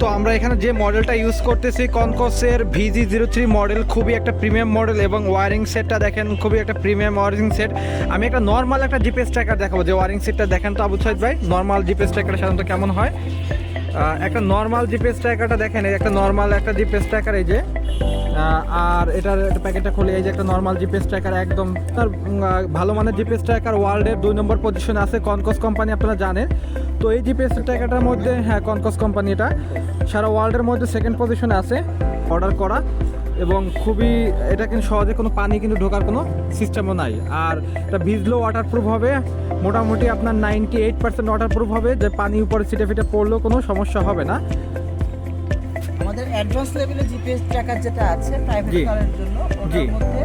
তো আমরা এখানে যে মডেলটা ইউজ করতেছি কনকসের ভিজি জিরো থ্রি মডেল খুবই একটা প্রিমিয়াম মডেল এবং ওয়ারিং সেটটা দেখেন, খুবই একটা প্রিমিয়াম ওয়ারিং সেট আমি একটা নর্মাল একটা জিপিএস ট্র্যাকার দেখাবো, যে ওয়ারিং সেটটা দেখেন তো আবু সাইদ ভাই নর্মাল জিপিএস ট্র্যাকার সাধারণত কেমন হয়? একটা নর্মাল জিপিএস ট্র্যাকারটা দেখেন একটা নর্মাল একটা জিপিএস ট্র্যাকার এই যে। আর এটার প্যাকেটটা খুলে, এই যে একটা নর্মাল জিপিএস ট্র্যাকার একদম তার ভালো মানের জিপিএস ট্র্যাকার ওয়ার্ল্ডের দুই নম্বর পজিশনে আছে কনকস কোম্পানি আপনারা জানেন। তো এই জিপিএস ট্র্যাকারটার মধ্যে হ্যাঁ কনকস কোম্পানি এটা। সারা ওয়ার্ল্ডের মধ্যে সেকেন্ড পজিশনে আছে অর্ডার করা। এবং খুবই, এটা কিন্তু সহজে কোনো পানি কিন্তু ঢোকার কোনো সিস্টেমও নাই। আর এটা ভিজলেও ওয়াটারপ্রুফ হবে। মোটামুটি আপনার নাইনটি এইট পার্সেন্ট ওয়াটারপ্রুফ হবে। যে পানি উপরে ছিটে ফিটে পড়লেও কোনো সমস্যা হবে না। অ্যাডভান্স লেভেলে জিপিএস ট্র্যাকার যেটা আছে প্রাইভেট জি। কারের জন্য জি। ওটার মধ্যে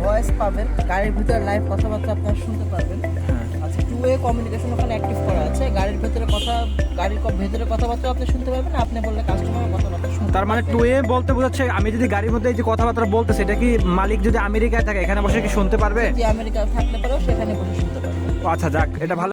ভয়েস পাবেন গাড়ির ভিতরে লাইভ কথাবার্তা আপনারা শুনতে পারবেন আচ্ছা টু ওয়ে কমিউনিকেশন ওখানে অ্যাক্টিভ করা আছে গাড়ির ভিতরে কথা গাড়ির ক- ভেতরে কথাবার্তা আপনি শুনতে পারবেন আপনি বললে কাস্টমার কথাবার্তা শুনতে তার মানে পারবে। টু এ বলতে বোঝাচ্ছে আমি যদি গাড়ির মধ্যে এই যে কথাবার্তা বলতেছি এটা কি মালিক যদি আমেরিকায় থাকে এখানে বসে কি শুনতে পারবে যদি আমেরিকা থাকলে পরেও সেখানে বসে শুনতে পারবেন ও আচ্ছা যাক এটা ভালো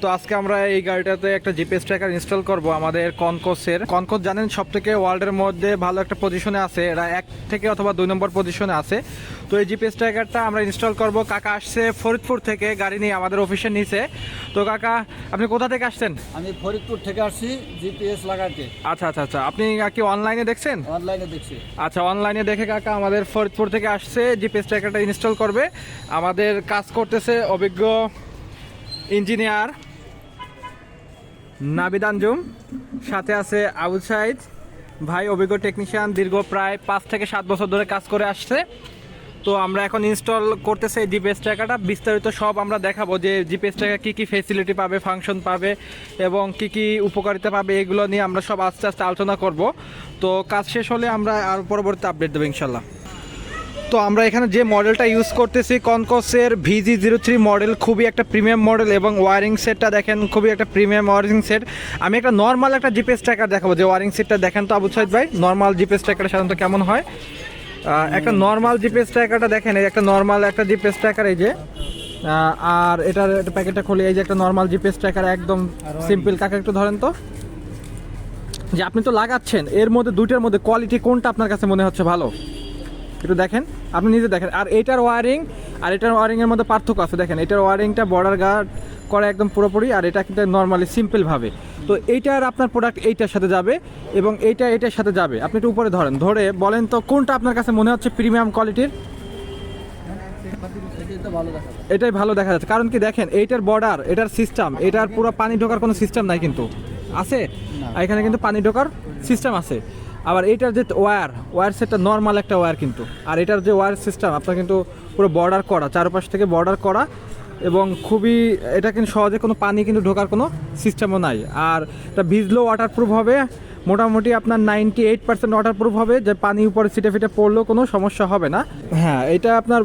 তো আজকে আমরা এই গাড়িটাতে একটা জিপিএস ট্র্যাকার ইনস্টল করব আমাদের কনকোসের কনকোস জানেন সব থেকে ওয়ার্ল্ডের মধ্যে ভালো একটা পজিশনে আছে। এরা এক থেকে অথবা দুই নম্বর পজিশনে আছে। তো এই জিপিএস ট্র্যাকারটা আমরা ইনস্টল করব। কাকা আসছে ফরিদপুর থেকে গাড়ি নিয়ে আমাদের অফিসের নিচে। তো কাকা আপনি কোথা থেকে আসছেন? আমি ফরিদপুর থেকে আসছি জিপিএস লাগাতে। আচ্ছা আচ্ছা আচ্ছা। আপনি কি অনলাইনে দেখছেন? অনলাইনে দেখছি। আচ্ছা অনলাইনে দেখে কাকা আমাদের ফরিদপুর থেকে আসছে জিপিএস ট্র্যাকারটা ইনস্টল করবে। আমাদের কাজ করতেছে অভিজ্ঞ ইঞ্জিনিয়ার নাবিদ আঞ্জুম, সাথে আছে আবুল সাইদ। ভাই, অভিজ্ঞ টেকনিশিয়ান দীর্ঘ প্রায় পাঁচ থেকে সাত বছর ধরে কাজ করে আসছে। তো আমরা এখন ইনস্টল করতেছি এই জিপিএস ট্র্যাকারটা বিস্তারিত সব আমরা দেখাবো যে জিপিএস ট্র্যাকার কী কী ফেসিলিটি পাবে ফাংশন পাবে এবং কি কি উপকারিতা পাবে, এগুলো নিয়ে আমরা সব আস্তে আস্তে আলোচনা করব। তো কাজ শেষ হলে আমরা আর পরবর্তী আপডেট দেবো ইনশাল্লাহ। তো আমরা এখানে যে মডেলটা ইউজ করতেছি কনকসের ভিজি জিরো থ্রি মডেল খুবই একটা প্রিমিয়াম মডেল এবং ওয়ারিং সেটটা দেখেন খুবই একটা প্রিমিয়াম ওয়ারিং সেট আমি একটা নর্মাল একটা জিপিএস ট্র্যাকার দেখাবো যে ওয়ারিং সেটটা দেখেন তো আবু সাইদ ভাই নর্মাল জিপিএস ট্র্যাকার সাধারণত কেমন হয়? একটা নর্মাল জিপিএস ট্র্যাকারটা দেখেন এই একটা নর্মাল একটা জিপিএস ট্র্যাকার এই যে। আর এটার প্যাকেটটা খুলে এই যে একটা নর্মাল জিপিএস ট্র্যাকার একদম সিম্পল কাকা একটু ধরেন তো। যে আপনি তো লাগাচ্ছেন এর মধ্যে দুইটার মধ্যে কোয়ালিটি কোনটা আপনার কাছে মনে হচ্ছে ভালো? একটু দেখেন, আপনি নিজে দেখেন। আর এটার ওয়ারিং আর এটার ওয়ারিং এর মধ্যে পার্থক্য আছে, দেখেন। এটার ওয়ারিংটা বর্ডার গার্ড করা একদম পুরোপুরি, আর এটা কিন্তু নর্মালি সিম্পল ভাবে। তো এইটার আপনার প্রোডাক্ট এইটার সাথে যাবে, এবং এইটা এটার সাথে যাবে। আপনি একটু উপরে ধরেন, ধরে বলেন তো, কোনটা আপনার কাছে মনে হচ্ছে প্রিমিয়াম কোয়ালিটির এটাই ভালো দেখা যাচ্ছে। কারণ কি দেখেন, এইটার বর্ডার এটার সিস্টেম এটার পুরো পানি ঢোকার কোনো সিস্টেম নাই কিন্তু। আছে? এখানে কিন্তু পানি ঢোকার সিস্টেম আছে। আবার এইটার যে ওয়্যার ওয়্যার সেটটা নর্মাল একটা ওয়্যার কিন্তু। আর এটার যে ওয়্যার সিস্টেম আপনার কিন্তু পুরো বর্ডার করা, চারপাশ থেকে বর্ডার করা এবং খুবই, এটা কিন্তু সহজে কোনো পানি কিন্তু ঢোকার কোনো সিস্টেমও নাই। আর এটা ভিজলেও ওয়াটারপ্রুফ হবে, মোটামুটি আপনার নাইনটি এইট পার্সেন্ট ওয়াটারপ্রুফ হবে, যে পানি উপরে ছিটে ফিটে পড়লেও কোনো সমস্যা হবে না। হ্যাঁ এটা আপনার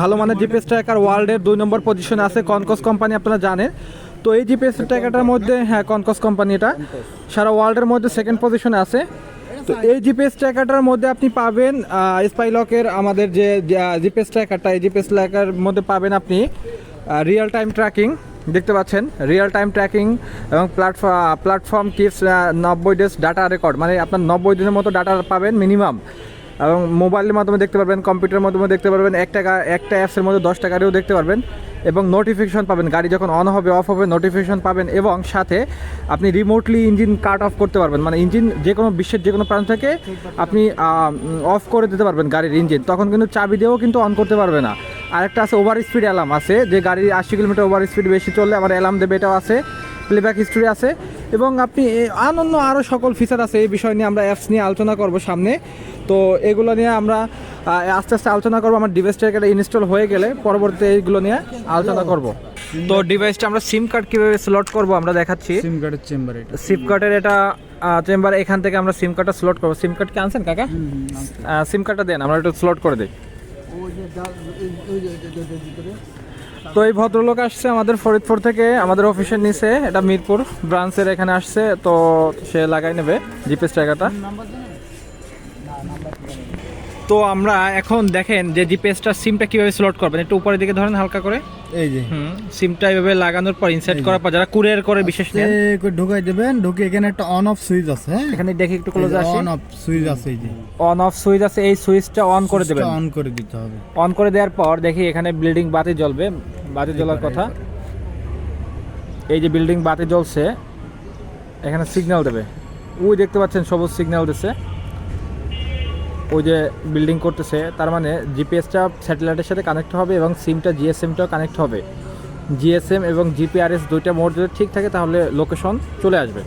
ভালো মানের জিপিএস ট্র্যাকার ওয়ার্ল্ডের দুই নম্বর পজিশনে আছে কনকস কোম্পানি আপনারা জানেন। তো এই জিপিএস ট্র্যাকারটার মধ্যে হ্যাঁ কনকস কোম্পানি এটা। সারা ওয়ার্ল্ডের মধ্যে সেকেন্ড পজিশনে আছে। তো এই জিপিএস ট্র্যাকারটার মধ্যে আপনি পাবেন স্পাইলকের আমাদের যে জিপিএস ট্র্যাকারটা এই জিপিএস ট্র্যাকার মধ্যে পাবেন আপনি রিয়েল টাইম ট্র্যাকিং দেখতে পাচ্ছেন? রিয়েল টাইম ট্র্যাকিং এবং প্ল্যাটফর্ম প্ল্যাটফর্ম কিপস নব্বই ডেজ ডাটা রেকর্ড মানে আপনার নব্বই দিনের মতো ডাটা পাবেন মিনিমাম এবং মোবাইলের মাধ্যমে দেখতে পারবেন, কম্পিউটারের মাধ্যমে দেখতে পারবেন, একটা একটা অ্যাপসের মধ্যে দশটা গাড়িও দেখতে পারবেন এবং নোটিফিকেশন পাবেন। গাড়ি যখন অন হবে অফ হবে নোটিফিকেশন পাবেন এবং সাথে আপনি রিমোটলি ইঞ্জিন কাট অফ করতে পারবেন। মানে ইঞ্জিন যে কোনো বিশ্বের যে কোনো প্রান্ত থেকে আপনি অফ করে দিতে পারবেন গাড়ির ইঞ্জিন তখন কিন্তু চাবি দিয়েও কিন্তু অন করতে পারবে না। আরেকটা আছে ওভার স্পিড অ্যালার্ম আছে, যে গাড়ি আশি কিলোমিটার ওভার স্পিড বেশি চললে আমার অ্যালার্ম দেবে, এটাও আছে। প্লেব্যাক হিস্ট্রি আছে। এবং আপনি এ, অন্যান্য আরও সকল ফিচার আছে এই বিষয় নিয়ে আমরা অ্যাপস নিয়ে আলোচনা করব সামনে। তো এগুলো নিয়ে আমরা আস্তে আস্তে আলোচনা করব। আমার ডিভাইসটা এটা ইনস্টল হয়ে গেলে পরবর্তীতে এইগুলো নিয়ে আলোচনা করব। তো ডিভাইসটা আমরা সিম কার্ড কীভাবে স্লট করব আমরা দেখাচ্ছি। সিম কার্ডের চেম্বার এটা। সিম কার্ডের এটা চেম্বার এখান থেকে আমরা সিম কার্ডটা স্লট করব। সিম কার্ড কি আনছেন কাকা? সিম কার্ডটা দেন আমরা একটু স্লট করে দিই। তো এই ভদ্রলোক আসছে আমাদের ফরিদপুর থেকে, আমাদের অফিসের নিচে, এটা মিরপুর, ব্রাঞ্চের এখানে আসছে, তো সে লাগাই নেবে জিপিএস নাম্বার তো আমরা এখন দেখেন যে জিপিএসটা সিমটা কীভাবে স্লট করবেন, একটু উপরের দিকে ধরেন হালকা করে। এই যে। সিমটা এভাবে লাগানোর পর ইনসার্ট করার পর যারা কুরিয়ার করে বিশেষ নেন। ঢুকাই দেবেন ঢুকে এখানে একটা অন অফ সুইচ আছে হ্যাঁ? এখানে দেখি একটু ক্লোজ আসি। অন অফ সুইচ আছে এই যে। অন অফ সুইচ আছে এই সুইচটা অন করে দেবেন। অন করে দিতে হবে। অন করে দেওয়ার পর দেখি এখানে বিল্ডিং বাতি জ্বলবে। বাতি জ্বলার কথা। এই যে বিল্ডিং বাতি জ্বলছে এখানে সিগন্যাল দেবে। ওই দেখতে পাচ্ছেন সবুজ সিগন্যাল দিচ্ছে ওই যে বিল্ডিং করতেছে, তার মানে জিপিএসটা স্যাটেলাইটের সাথে কানেক্ট হবে এবং সিমটা জিএসএমটাও কানেক্ট হবে। জিএসএম এবং জিপিআরএস দুইটা মোড যদি ঠিক থাকে, তাহলে লোকেশন চলে আসবে।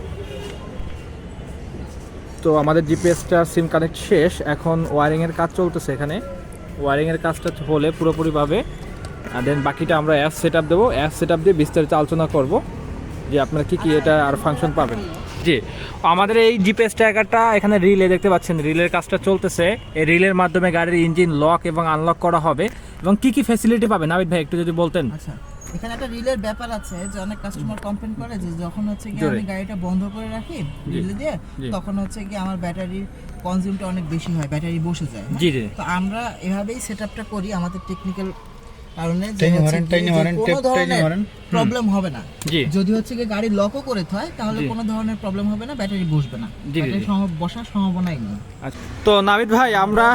তো আমাদের জিপিএসটা সিম কানেক্ট শেষ, এখন ওয়ারিংয়ের কাজ চলতেছে এখানে। ওয়ারিংয়ের কাজটা হলে পুরোপুরিভাবে দেন বাকিটা আমরা অ্যাপ সেট আপ দেবো। অ্যাপ সেট আপ দিয়ে বিস্তারিত আলোচনা করব যে আপনারা কী কী এটা আর ফাংশন পাবেন। জি। আমাদের এই জিপিএস ট্র্যাকারটা এখানে রিলে দেখতে পাচ্ছেন। রিলের কাজটা চলতেছে। এই রিলের মাধ্যমে গাড়ির ইঞ্জিন লক এবং আনলক করা হবে। এবং কি কি ফ্যাসিলিটি পাবেন নাবিদ ভাই একটু যদি বলতেন। আচ্ছা। এখানে একটা রিলের ব্যাপার আছে যে অনেক কাস্টমার কমপ্লেন করে যে যখন হচ্ছে কি আমি গাড়িটা বন্ধ করে রাখি রিলে দিয়ে তখন হচ্ছে কি আমার ব্যাটারির কনজিউমটা অনেক বেশি হয় ব্যাটারি বসে যায়? জি জি। তো আমরা এভাবেই সেটআপটা করি আমাদের টেকনিক্যাল কারণে কোনো ধরনের প্রবলেম হবে না। যদি হচ্ছে কি গাড়ি লকও করে হয় তাহলে কোনো ধরনের প্রবলেম হবে না ব্যাটারি বসবে না। ব্যাটারি বসার সম্ভাবনাই নেই। আচ্ছা। তো নাবিদ ভাই আমরা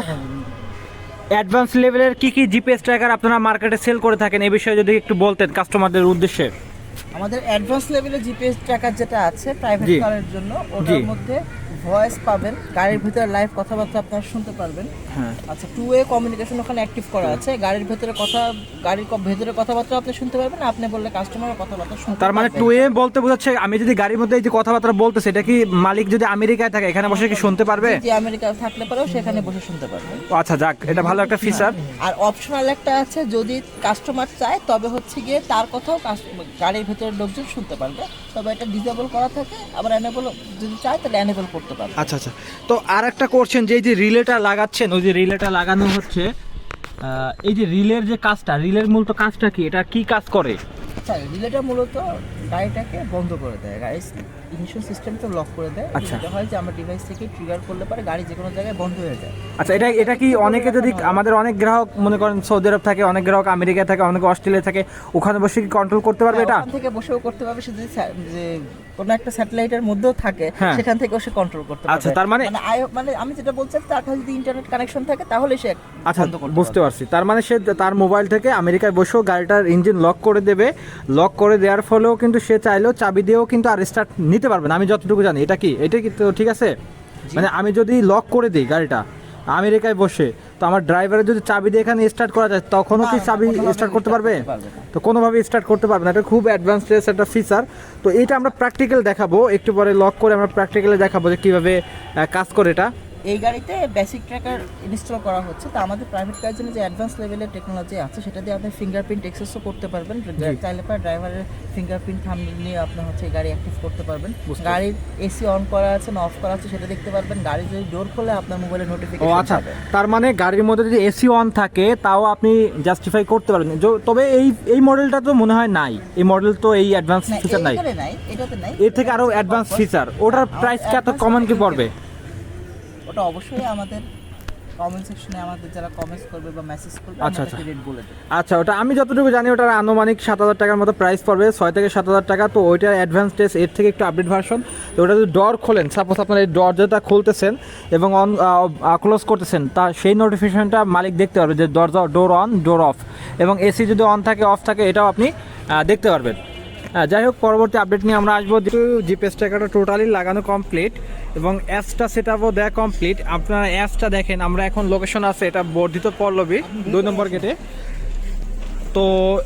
অ্যাডভান্স লেভেলের কি কি জিপিএস ট্র্যাকার আপনারা মার্কেটে সেল করে থাকেন এই বিষয়ে যদি একটু বলতেন কাস্টমারদের উদ্দেশ্যে। আমাদের অ্যাডভান্স লেভেলে জিপিএস ট্র্যাকার যেটা আছে প্রাইভেট জি। কারের জন্য জি। ওটার মধ্যে ভয়েস পাবেন গাড়ির ভিতরে লাইভ কথাবার্তা আপনারা শুনতে পারবেন। হ্যাঁ। আচ্ছা টু ওয়ে কমিউনিকেশন ওখানে অ্যাক্টিভ করা আছে গাড়ির ভেতরে কথা গাড়ির ক- ভেতরে কথাবার্তা আপনি শুনতে পারবেন আপনি বললে কাস্টমারের কথাবার্তা শুনতে তার মানে পারবেন। টু এ বলতে বোঝাচ্ছে আমি যদি গাড়ির মধ্যে এই যে কথাবার্তা বলতেছে এটা কি মালিক যদি আমেরিকায় থাকে এখানে বসে কি শুনতে পারবে? যে আমেরিকা থাকলে পরেও সেখানে বসে শুনতে পারবেন ও আচ্ছা যাক এটা ভালো একটা ফিচার আর অপশনাল একটা আছে যদি কাস্টমার চায় তবে হচ্ছে গিয়ে তার কথাও কাস- গাড়ির ভেতরে লোকজন শুনতে পারবে। তবে এটা ডিসেবল করা থাকে আবার এনেবল যদি চায় তাহলে এনেবল করতে পারবে। আচ্ছা আচ্ছা। তো আর একটা করছেন যে এই যে রিলেটা লাগাচ্ছেন ওই যে রিলেটা লাগানো হচ্ছে এই যে রিলের যে কাজটা রিলের মূলত কাজটা কি? এটা কি কাজ করে? আচ্ছা রিলেটা মূলত গাড়িটাকে বন্ধ করে দেয়। গাড়ির ইগনিশন সিস্টেমটা লক করে দেয়। আচ্ছা। যেটা হয় যে আমরা ডিভাইস থেকে ট্রিগার করলে পরে গাড়ি যে কোনো জায়গায় বন্ধ হয়ে যায়। আচ্ছা এটা এটা কি অনেকে যদি আমাদের অনেক গ্রাহক মনে করেন সৌদি আরব থাকে অনেক গ্রাহক আমেরিকা থাকে অনেকে অস্ট্রেলিয়া থাকে ওখানে বসে কি কন্ট্রোল করতে পারবে এটা? হ্যাঁ, ওখান থেকে বসেও করতে পারবে সে যদি যে কোনো একটা স্যাটেলাইটের মধ্যেও থাকে হ্যাঁ। সেখান থেকেও সে কন্ট্রোল করতে পারবে। আচ্ছা, তার মানে- আই- মানে আমি যেটা বলছি তার যদি ইন্টারনেট কানেকশন থাকে তাহলে সে আচ্ছা বুঝতে পারছি। তার মানে সে তার মোবাইল থেকে আমেরিকায় বসেও গাড়িটার ইঞ্জিন লক করে দেবে। লক করে দেওয়ার ফলেও কিন্তু সে চাইলেও চাবি দিয়েও কিন্তু আর স্টার্ট নিতে পারবে না। আমি যতটুকু জানি। এটা কি? এটা কি তো ঠিক আছে? মানে আমি যদি লক করে দিই গাড়িটা আমেরিকায় বসে তো আমার ড্রাইভারের যদি চাবি দিয়ে এখানে স্টার্ট করা যায় তখনও কি চাবি স্টার্ট করতে পারবে। তো কোনোভাবে স্টার্ট করতে পারবে না। এটা খুব অ্যাডভান্স একটা ফিচার তো এটা আমরা প্র্যাকটিক্যাল দেখাবো। একটু পরে লক করে আমরা প্র্যাকটিক্যালি দেখাবো যে কীভাবে কাজ করে এটা। এই গাড়িতে বেসিক ট্র্যাকার ইনস্টল করা হচ্ছে। তা আমাদের প্রাইভেট কারের জন্য যে অ্যাডভান্স লেভেলের টেকনোলজি আছে সেটা দিয়ে আপনি ফিঙ্গারপ্রিন্ট এক্সেসও করতে পারবেন। চাইলে পরে ড্রাইভারের ফিঙ্গারপ্রিন্ট থাম নিয়ে আপনি হচ্ছে এই গাড়ি অ্যাক্টিভ করতে পারবেন। গাড়ির এসি অন করা আছে না অফ করা আছে সেটা দেখতে পারবেন। গাড়ি যদি ডোর খোলে আপনার মোবাইলে ও নোটিফিকেশন আচ্ছা তার মানে গাড়ির মধ্যে যদি এসি অন থাকে তাও আপনি জাস্টিফাই করতে পারবেন। তবে এই এই মডেলটা তো মনে হয় নাই। এই মডেল তো এই অ্যাডভান্স ফিচার নাই। এর থেকে আরও অ্যাডভান্স ফিচার ওটার প্রাইস কত কমন কি পড়বে? ওটা অবশ্যই আমাদের কমেন্ট সেকশনে আমাদের যারা কমেন্টস করবে বা মেসেজ করবে আচ্ছা, আচ্ছা। রেট বলে দেব। আচ্ছা ওটা আমি যতটুকু জানি ওটার আনুমানিক সাত হাজার টাকার মতো প্রাইস পড়বে ছয় থেকে সাত হাজার টাকা। তো ওইটার অ্যাডভান্স টেস্ট এর থেকে একটু আপডেট ভার্সন তো ওটা যদি ডর খোলেন সাপোজ আপনার এই ডর যেটা খুলতেছেন এবং অন ক্লোজ করতেছেন তা সেই নোটিফিকেশনটা মালিক দেখতে পারবে যে দরজা ডোর অন ডোর অফ এবং এসি যদি অন থাকে অফ থাকে এটাও আপনি দেখতে পারবেন। হ্যাঁ, যাই হোক পরবর্তী আপডেট নিয়ে আমরা আসব। জিপিএস ট্র্যাকারটা টোটালি লাগানো কমপ্লিট এবং অ্যাপসটা সেট আপও দেওয়া কমপ্লিট আপনারা অ্যাপসটা দেখেন আমরা এখন লোকেশন আছে এটা বর্ধিত পল্লবী দুই নম্বর গেটে তো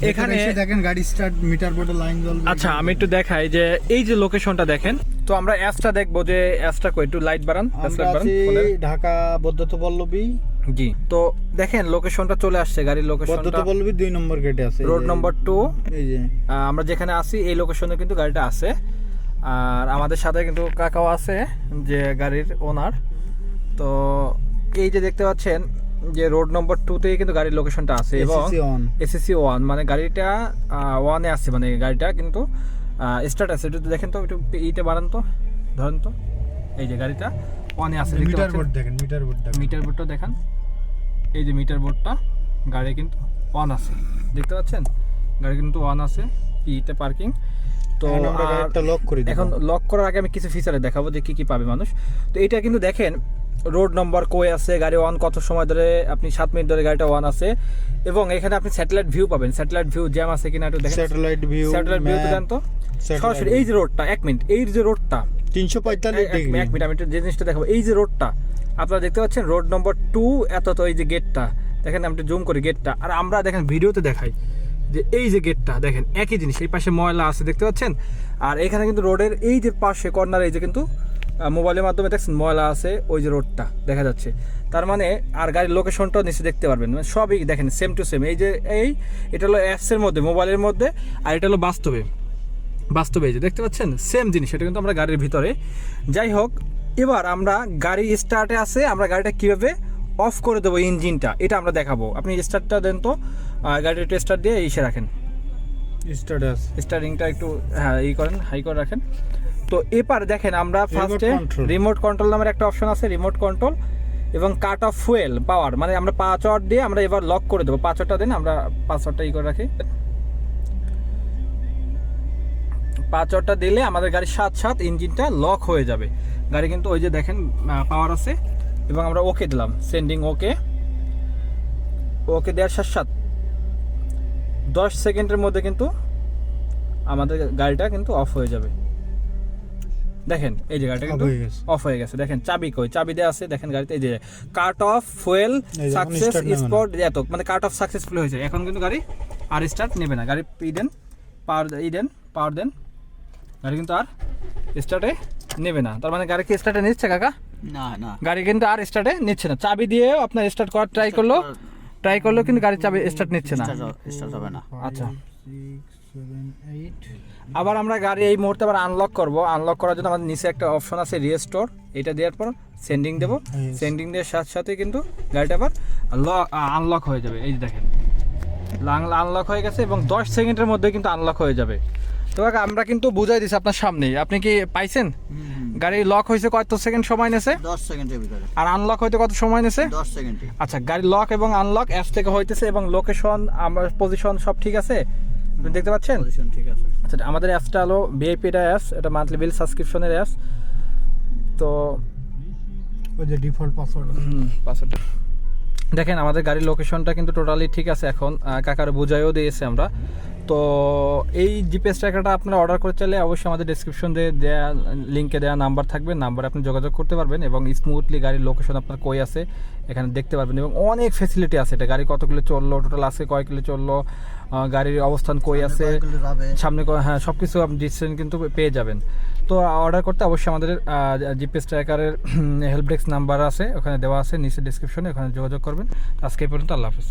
এখানে দেখেন গাড়ি স্টার্ট মিটার বোর্ডে লাইন জ্বলবে। আচ্ছা আমি একটু দেখাই যে এই যে লোকেশনটা দেখেন তো আমরা অ্যাপসটা দেখব যে অ্যাপসটা কই একটু লাইট বাড়ান ঢাকা বদ্ধত পল্লবী। জি তো দেখেন লোকেশনটা চলে আসছে গাড়ির বদ্ধত লোকেশনটা পল্লবী দুই নম্বর গেটে আছে রোড নম্বর টু এই যে। আমরা যেখানে আছি এই লোকেশনে কিন্তু গাড়িটা আছে। আর আমাদের সাথে কিন্তু কাকাও আছে যে গাড়ির ওনার। তো এই যে দেখতে পাচ্ছেন যে রোড নম্বর টুতেই কিন্তু গাড়ির লোকেশনটা আছে এবং এসএসসি ওয়ান মানে গাড়িটা ওয়ানে আছে মানে গাড়িটা কিন্তু স্টার্ট আছে। একটু দেখেন তো একটু ইতে বাড়ান তো ধরেন তো। এই যে গাড়িটা ওয়ানে আছে মিটার? বোর্ড দেখেন মিটার বোর্ড দেখেন। মিটার বোর্ডটা দেখান। এই যে মিটার বোর্ডটা গাড়ি কিন্তু অন আছে। দেখতে পাচ্ছেন? গাড়ি কিন্তু অন আছে পিতে পার্কিং তো গাড়িটা লক করে এখন লক করার আগে আমি কিছু ফিচারে দেখাবো যে কি কি পাবে মানুষ। তো এটা কিন্তু দেখেন রোড নম্বর কই আছে গাড়ি অন কত সময় ধরে আপনি সাত মিনিট ধরে গাড়িটা অন আছে এবং এখানে আপনি স্যাটেলাইট ভিউ পাবেন। স্যাটেলাইট ভিউ জ্যাম আছে কিনা একটু দেখেন। স্যাটেলাইট ভিউ স্যাটেলাইট ভিউ তো দেন তো। সরাসরি এই যে রোডটা এক মিনিট এই যে রোডটা তিনশো পঁয়তাল্লিশ ডিগ্রি এক মিনিট আমি একটু যে জিনিসটা দেখাবো। এই যে রোডটা আপনারা দেখতে পাচ্ছেন রোড নম্বর টু এত তো এই যে গেটটা দেখেন আমি একটু জুম করি গেটটা আর আমরা দেখেন ভিডিওতে দেখাই। যে এই যে গেটটা দেখেন, একই জিনিস, এই পাশে ময়লা আছে, দেখতে পাচ্ছেন? আর এখানে কিন্তু রোডের এই যে পাশে কর্নার এই যে কিন্তু মোবাইলের মাধ্যমে দেখছেন ময়লা আছে, ওই যে রোডটা দেখা যাচ্ছে। তার মানে আর গাড়ির লোকেশনটাও নিচে দেখতে পারবেন। মানে সবই দেখেন সেম টু সেম এই যে এই, এটা হলো অ্যাপসের মধ্যে মোবাইলের মধ্যে, আর এটা হলো বাস্তবে। বাস্তবে এই যে, দেখতে পাচ্ছেন? সেম জিনিস, এটা কিন্তু আমরা গাড়ির ভিতরে। যাই হোক, এবার আমরা গাড়ি স্টার্টে আছে, আমরা গাড়িটা কীভাবে অফ করে দেবো ইঞ্জিনটা এটা আমরা দেখাবো। আপনি স্টার্টটা দেন তো গাড়ির একটু স্টার্ট দিয়ে ইসে রাখেন। স্ট্যাটাস স্টার্টিংটা একটু হ্যাঁ ই করেন হাই করে রাখেন। তো এবার দেখেন আমরা ফার্স্টে রিমোট কন্ট্রোল নামের একটা অপশন আছে রিমোট কন্ট্রোল এবং কাট অফ ফুয়েল পাওয়ার মানে আমরা পাঁচ ওয়াট দিয়ে আমরা এবার লক করে দেবো। পাঁচ ওয়াটটা দিন আমরা পাঁচ ওয়াটটা ই করে রাখি। পাঁচ ওয়াটটা দিলে আমাদের গাড়ির সাত সাত ইঞ্জিনটা লক হয়ে যাবে। গাড়ি কিন্তু ওই যে দেখেন পাওয়ার আছে। এবং আমরা ওকে দিলাম। সেন্ডিং ওকে ওকে দেওয়ার সাত সাত দশ সেকেন্ডের মধ্যে কিন্তু আমাদের গাড়িটা কিন্তু অফ হয়ে যাবে। দেখেন এই যে গাড়িটা কিন্তু অফ হয়ে গেছে। দেখেন চাবি কই? চাবি দেওয়া আছে দেখেন গাড়িতে এই যে cut off fuel success. Spot এত মানে কাট অফ সাকসেসফুল হয়েছে। এখন কিন্তু গাড়ি আর স্টার্ট নেবে না। গাড়ি ই দেন পাওয়ার ই দেন পাওয়ার দেন। গাড়ি কিন্তু আর স্টার্টে নেবে না। তার মানে গাড়ি কি স্টার্টে নিচ্ছে কাকা? না না। গাড়ি কিন্তু আর স্টার্টে নিচ্ছে না। চাবি দিয়েও আপনার স্টার্ট করার ট্রাই করল ট্রাই করলেও কিন্তু গাড়ি চাবি স্টার্ট নিচ্ছে না। স্টার্ট হবে না। আচ্ছা। আবার আমরা গাড়ি এই মুহূর্তে আবার আনলক করব। আনলক করার জন্য আমাদের নিচে একটা অপশন আছে রিস্টোর এটা দেওয়ার পর সেন্ডিং দেবো। সেন্ডিং দেওয়ার সাথে সাথে কিন্তু গাড়িটা আবার আনলক হয়ে যাবে। এই যে দেখেন। আনলক হয়ে গেছে এবং দশ সেকেন্ডের মধ্যে কিন্তু আনলক হয়ে যাবে। তো আমরা কিন্তু বুঝাই দিছি আপনার সামনেই। আপনি কি পাইছেন? গাড়ি লক হয়েছে কত সেকেন্ড সময় নেছে দশ সেকেন্ডের ভিতরে। আর আনলক হইতে কত সময় নেছে দশ সেকেন্ডে আচ্ছা গাড়ি লক এবং আনলক অ্যাপ থেকে হইতেছে এবং লোকেশন আমার পজিশন সব ঠিক আছে? আপনি দেখতে পাচ্ছেন? পজিশন ঠিক আছে। আচ্ছা আমাদের অ্যাপসটা হলো ভিআইপি এটা অ্যাপস এটা মান্থলি বিল সাবস্ক্রিপশনের অ্যাপস তো ওই যে ডিফল্ট পাসওয়ার্ড পাসওয়ার্ডটা দেখেন আমাদের গাড়ির লোকেশনটা কিন্তু টোটালি ঠিক আছে এখন। কাকার বুঝাইও দিয়েছে আমরা। তো এই জিপিএস ট্র্যাকারটা আপনারা অর্ডার করতে চাইলে অবশ্যই আমাদের ডিসক্রিপশন দিয়ে দেওয়া লিঙ্কে দেওয়া নাম্বার থাকবে নাম্বারে আপনি যোগাযোগ করতে পারবেন এবং স্মুথলি গাড়ির লোকেশন আপনার কই আছে এখানে দেখতে পারবেন এবং অনেক ফেসিলিটি আছে। এটা গাড়ি কত কিলো চলল টোটাল আজকে কয় কিলো চলল গাড়ির অবস্থান কই আছে সামনে হ্যাঁ সব কিছু আপনি ডিসিশন কিন্তু পেয়ে যাবেন। তো অর্ডার করতে অবশ্যই আমাদের জিপিএস ট্র্যাকারের হেল্প ডেস্ক নাম্বার আছে ওখানে দেওয়া আছে নিচে ডিসক্রিপশনে ওখানে যোগাযোগ করবেন। আজকে পর্যন্ত আল্লাহ হাফিজ।